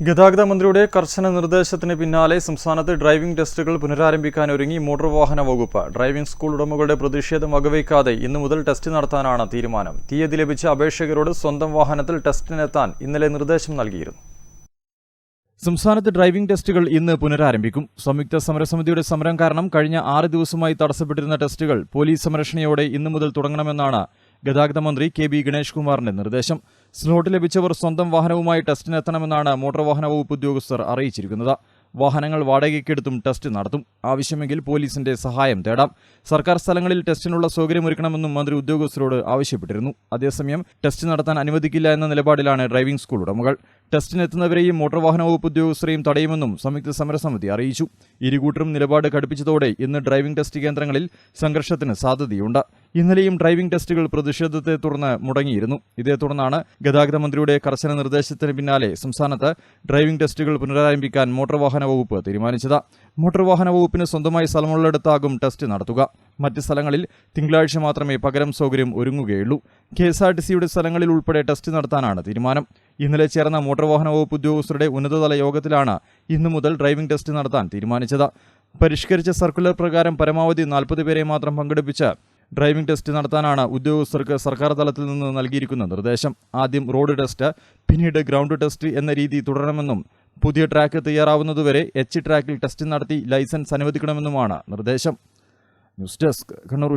ഗതാഗത മന്ത്രിയുടെ കർശന നിർദ്ദേശത്തിന് പിന്നാലെ സംസ്ഥാനത്ത് ഡ്രൈവിംഗ് ടെസ്റ്റുകൾ പുനരാരംഭിക്കാൻ ഒരുങ്ങി മോട്ടോർ വാഹന വകുപ്പ്. ഡ്രൈവിംഗ് സ്കൂൾ ഉടമകളുടെ പ്രതിഷേധം വകവയ്ക്കാതെ ഇന്നു മുതൽ ടെസ്റ്റ് നടത്താനാണ് തീരുമാനം. തീയതി ലഭിച്ച അപേക്ഷകരോട് സ്വന്തം വാഹനത്തിൽ ടെസ്റ്റിനെത്താൻ ഇന്നലെ നിർദ്ദേശം നൽകിയിരുന്നു. സംസ്ഥാനത്ത് ഡ്രൈവിംഗ് ടെസ്റ്റുകൾ ഇന്ന് പുനരാരംഭിക്കും. സംയുക്ത സമരസമിതിയുടെ സമരം കാരണം കഴിഞ്ഞ ആറ് ദിവസമായി തടസ്സപ്പെട്ടിരുന്ന ടെസ്റ്റുകൾ പോലീസ് സംരക്ഷണയോടെ ഇന്നു മുതൽ തുടങ്ങണമെന്നാണ് ഗതാഗത മന്ത്രി കെ ബി ഗണേഷ് കുമാറിന്റെ നിർദ്ദേശം. സ്ലോട്ട് ലഭിച്ചവർ സ്വന്തം വാഹനവുമായി ടെസ്റ്റിനെത്തണമെന്നാണ് മോട്ടോർ വാഹന വകുപ്പ് ഉദ്യോഗസ്ഥർ അറിയിച്ചിരിക്കുന്നത്. വാഹനങ്ങൾ വാടകയ്ക്കെടുത്തും ടെസ്റ്റ് നടത്തും. ആവശ്യമെങ്കിൽ പോലീസിന്റെ സഹായം തേടാം. സർക്കാർ സ്ഥലങ്ങളിൽ ടെസ്റ്റിനുള്ള സൗകര്യമൊരുക്കണമെന്നും മന്ത്രി ഉദ്യോഗസ്ഥരോട് ആവശ്യപ്പെട്ടിരുന്നു. അതേസമയം ടെസ്റ്റ് നടത്താൻ അനുവദിക്കില്ല എന്ന നിലപാടിലാണ് ഡ്രൈവിംഗ് സ്കൂൾ ഉടമകൾ. ടെസ്റ്റിനെത്തുന്നവരെയും മോട്ടോർ വാഹന വകുപ്പ് ഉദ്യോഗസ്ഥരെയും തടയുമെന്നും സംയുക്ത സമരസമിതി അറിയിച്ചു. ഇരുകൂട്ടരും നിലപാട് കടുപ്പിച്ചതോടെ ഇന്ന് ഡ്രൈവിംഗ് ടെസ്റ്റ് കേന്ദ്രങ്ങളിൽ സംഘർഷത്തിന് സാധ്യതയുണ്ട്. ഇന്നലെയും ഡ്രൈവിംഗ് ടെസ്റ്റുകൾ പ്രതിഷേധത്തെ തുടർന്ന് മുടങ്ങിയിരുന്നു. ഇതേ തുടർന്നാണ് ഗതാഗത മന്ത്രിയുടെ കർശന നിർദ്ദേശത്തിന് പിന്നാലെ സംസ്ഥാനത്ത് ഡ്രൈവിംഗ് ടെസ്റ്റുകൾ പുനരാരംഭിക്കാൻ മോട്ടോർ വാഹന വകുപ്പ് തീരുമാനിച്ചത്. മോട്ടോർ വാഹന വകുപ്പിന് സ്വന്തമായി സ്ഥലമുള്ളിടത്താകും ടെസ്റ്റ് നടത്തുക. മറ്റ് സ്ഥലങ്ങളിൽ തിങ്കളാഴ്ച മാത്രമേ പകരം സൗകര്യം ഒരുങ്ങുകയുള്ളൂ. കെ എസ് ആർ ടി സിയുടെ സ്ഥലങ്ങളിൽ ഉൾപ്പെടെ ടെസ്റ്റ് നടത്താനാണ് തീരുമാനം. ഇന്നലെ ചേർന്ന മോട്ടോർ വാഹന വകുപ്പ് ഉദ്യോഗസ്ഥരുടെ ഉന്നതതല യോഗത്തിലാണ് ഇന്നു മുതൽ ഡ്രൈവിംഗ് ടെസ്റ്റ് നടത്താൻ തീരുമാനിച്ചത്. പരിഷ്കരിച്ച സർക്കുലർ പ്രകാരം പരമാവധി നാൽപ്പത് പേരെ മാത്രം പങ്കെടുപ്പിച്ച് ഡ്രൈവിംഗ് ടെസ്റ്റ് നടത്താനാണ് ഉദ്യോഗസ്ഥർക്ക് സർക്കാർ തലത്തിൽ നിന്ന് നൽകിയിരിക്കുന്ന നിർദ്ദേശം. ആദ്യം റോഡ് ടെസ്റ്റ് പിന്നീട് ഗ്രൗണ്ട് ടെസ്റ്റ് എന്ന രീതി തുടരണമെന്നും പുതിയ ട്രാക്ക് തയ്യാറാവുന്നതുവരെ എച്ച് ട്രാക്കിൽ ടെസ്റ്റ് നടത്തി ലൈസൻസ് അനുവദിക്കണമെന്നുമാണ് നിർദ്ദേശം. News desk Kannur